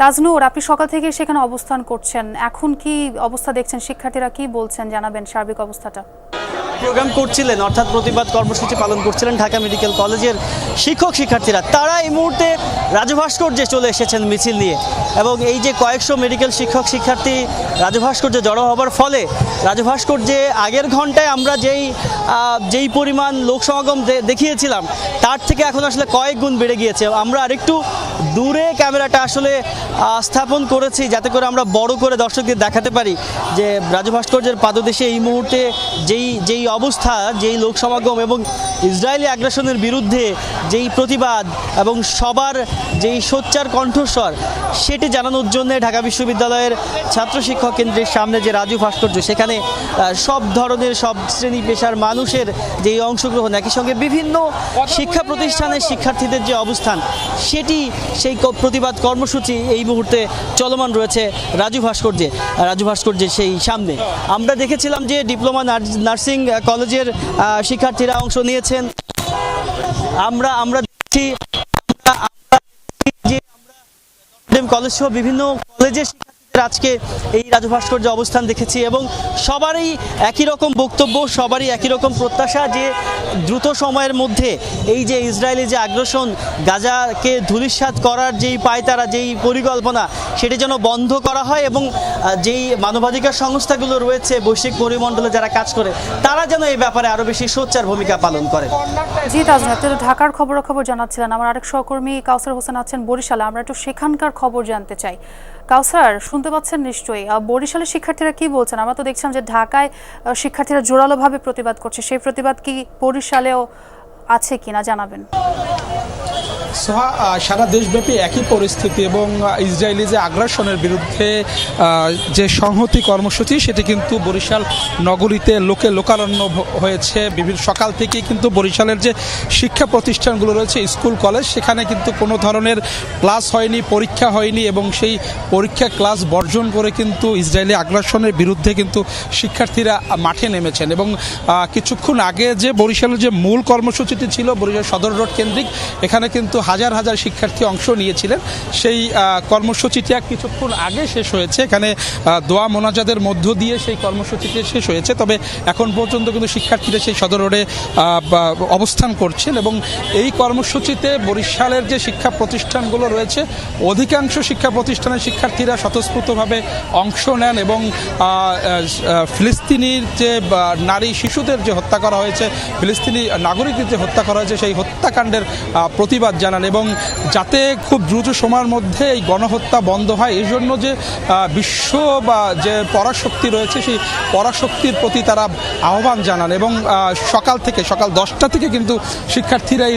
তাজনুর, আপনি সকাল থেকে সেখানে অবস্থান করছেন। এখন কি অবস্থা দেখছেন? শিক্ষার্থীরা কি বলছেন? জানাবেন সার্বিক অবস্থাটা। প্রোগ্রাম করছিলেন, অর্থাৎ প্রতিবাদ কর্মসূচি পালন করছিলেন ঢাকা মেডিকেল কলেজের শিক্ষক শিক্ষার্থীরা। তারা এই মুহূর্তে রাজু ভাস্কর্যে চলে এসেছেন মিছিল নিয়ে এবং এই যে কয়েকশো মেডিকেল শিক্ষক শিক্ষার্থী রাজু ভাস্কর্যে জড়ো হবার ফলে রাজু ভাস্কর্যে আগের ঘন্টায় আমরা যেই যেই পরিমাণ লোক সমাগম দেখিয়েছিলাম, তার থেকে এখন আসলে কয়েক গুণ বেড়ে গিয়েছে। আমরা আরেকটু দূরে ক্যামেরাটা আসলে স্থাপন করেছি যাতে করে আমরা বড় করে দর্শকদের দেখাতে পারি যে রাজু ভাস্কর্যের পাদদেশে এই মুহূর্তে যেই যেই অবস্থা, যেই লোক সমাগম এবং ইসরায়েলি আগ্রাসনের বিরুদ্ধে যেই প্রতিবাদ এবং সবার যেই সোচ্চার কণ্ঠস্বর, সেটি জানানোর জন্য ঢাকা বিশ্ববিদ্যালয়ের ছাত্র শিক্ষক কেন্দ্রের সামনে যে রাজু ভাস্কর্য, সেখানে সব ধরনের, সব শ্রেণি পেশার মানুষের যেই অংশগ্রহণ, একই সঙ্গে বিভিন্ন শিক্ষা প্রতিষ্ঠানের শিক্ষার্থীদের যে অবস্থান, সেটি সেই প্রতিবাদ কর্মসূচি এই মুহূর্তে চলমান রয়েছে রাজু ভাস্কর্যে রাজু ভাস্কর্যের সেই সামনে। আমরা দেখেছিলাম যে ডিপ্লোমা নার্স- কলেজের শিক্ষার্থীরা অংশ নিয়েছেন। আমরা আমরা দেখছি কলেজ সহ বিভিন্ন কলেজের শিক্ষার্থীদের আজকে এই রাজু ভাস্কর্য অবস্থান দেখেছি এবং সবারই একই রকম বক্তব্য, সবারই একই রকম প্রত্যাশা যে দ্রুত সময়ের মধ্যে এই যে ইসরায়েলি যে আগ্রাসন, গাজাকে ধূলিসাৎ করার যেই পায় তারা যেই পরিকল্পনা, সেটি যেন বন্ধ করা হয় এবং যেই মানবাধিকার সংস্থাগুলো রয়েছে, বৈশ্বিক পরিমণ্ডলে যারা কাজ করে, তারা যেন এই ব্যাপারে আরও বেশি সোচ্চার ভূমিকা পালন করে। জি তাজনুর আপনি তো ঢাকার খবরাখবর জানাচ্ছিলেন আমার আরেক সহকর্মী কাউসার হোসেন আছেন বরিশালে। আমরা একটু সেখানকার খবর জানতে চাই। কাউসার, শুনতে পাচ্ছেন নিশ্চয়ই। বরিশালের শিক্ষার্থীরা কি বলছেন? আমরা তো দেখছিলাম যে ঢাকায় শিক্ষার্থীরা জোরালোভাবে প্রতিবাদ করছে। সেই প্রতিবাদ কি বরিশালেও আছে কিনা জানাবেন? সারা দেশব্যাপী একই পরিস্থিতি এবং ইসরায়েলি যে আগ্রাসনের বিরুদ্ধে যে সংহতি কর্মসূচি, সেটি কিন্তু বরিশাল নগরীতে লোকে লোকারণ্য হয়েছে। বিভিন্ন, সকাল থেকেই কিন্তু বরিশালের যে শিক্ষা প্রতিষ্ঠানগুলো রয়েছে, স্কুল, কলেজ, সেখানে কিন্তু কোনো ধরনের ক্লাস হয়নি, পরীক্ষা হয়নি এবং সেই পরীক্ষা ক্লাস বর্জন করে কিন্তু ইসরায়েলি আগ্রাসনের বিরুদ্ধে কিন্তু শিক্ষার্থীরা মাঠে নেমেছেন এবং কিছুক্ষণ আগে যে বরিশালের যে মূল কর্মসূচিটি ছিল, বরিশাল সদর রোড কেন্দ্রিক, এখানে কিন্তু হাজার হাজার শিক্ষার্থী অংশ নিয়েছিলেন। সেই কর্মসূচিটি কিছুক্ষণ আগে শেষ হয়েছে। এখানে দোয়া মোনাজাদের মধ্য দিয়ে সেই কর্মসূচিটি শেষ হয়েছে। তবে এখন পর্যন্ত কিন্তু শিক্ষার্থীরা সেই সদর রোডে অবস্থান করছেন এবং এই কর্মসূচিতে বরিশালের যে শিক্ষা প্রতিষ্ঠানগুলো রয়েছে, অধিকাংশ শিক্ষা প্রতিষ্ঠানের শিক্ষার্থীরা স্বতঃস্ফূর্তভাবে অংশ নেন এবং ফিলিস্তিনির যে নারী শিশুদের যে হত্যা করা হয়েছে, ফিলিস্তিনি নাগরিকদের যে হত্যা করা হয়েছে, সেই হত্যাকাণ্ডের প্রতিবাদ জানান, এবং যাতে খুব দ্রুত সময়ের মধ্যে এই গণহত্যা বন্ধ হয় এই জন্য যে বিশ্ব বা যে পরাশক্তি রয়েছে, সেই পরাশক্তির প্রতি তারা আহ্বান জানান, এবং সকাল থেকে, সকাল দশটা থেকে কিন্তু শিক্ষার্থীরা এই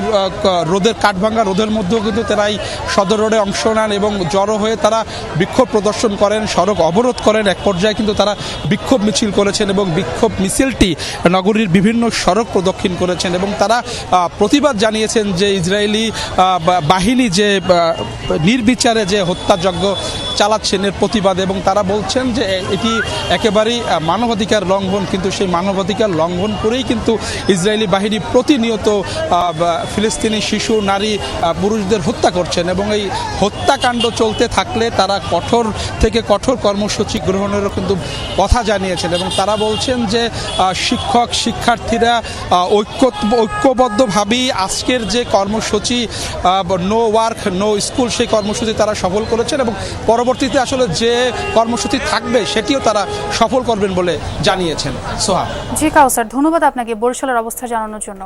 রোদের কাঠভাঙ্গা, রোদের মধ্যেও কিন্তু তারা এই সদর রোডে অংশ নেন, এবং জড়ো হয়ে তারা বিক্ষোভ প্রদর্শন করেন, সড়ক অবরোধ করেন, এক পর্যায়ে কিন্তু তারা বিক্ষোভ মিছিল করেছেন, এবং বিক্ষোভ মিছিলটি নগরীর বিভিন্ন সড়ক প্রদক্ষিণ করেছেন, এবং তারা প্রতিবাদ জানিয়েছেন যে ইসরায়েলি বাহিনী যে নির্বিচারে যে হত্যাযজ্ঞ চালাচ্ছেন এর প্রতিবাদ এবং তারা বলছেন যে এটি একেবারেই মানবাধিকার লঙ্ঘন, কিন্তু সেই মানবাধিকার লঙ্ঘন করেই কিন্তু ইসরায়েলি বাহিনী প্রতিনিয়ত ফিলিস্তিনি শিশু, নারী পুরুষদের হত্যা করছেন এবং এই হত্যাকাণ্ড চলতে থাকলে তারা কঠোর থেকে কঠোর কর্মসূচি গ্রহণেরও কিন্তু কথা জানিয়েছেন এবং তারা বলছেন যে শিক্ষক, শিক্ষার্থীরা ঐক্য ঐক্যবদ্ধভাবেই আজকের যে কর্মসূচি নো ওয়ার্ক নো স্কুল সেই কর্মসূচি তারা সফল করেছেন এবং পরবর্তীতে আসলে যে কর্মসূচি থাকবে সেটিও তারা সফল করবেন বলে জানিয়েছেন। সোহা। জি, কাউসার, ধন্যবাদ আপনাকে বরিশালের অবস্থা জানানোর জন্য।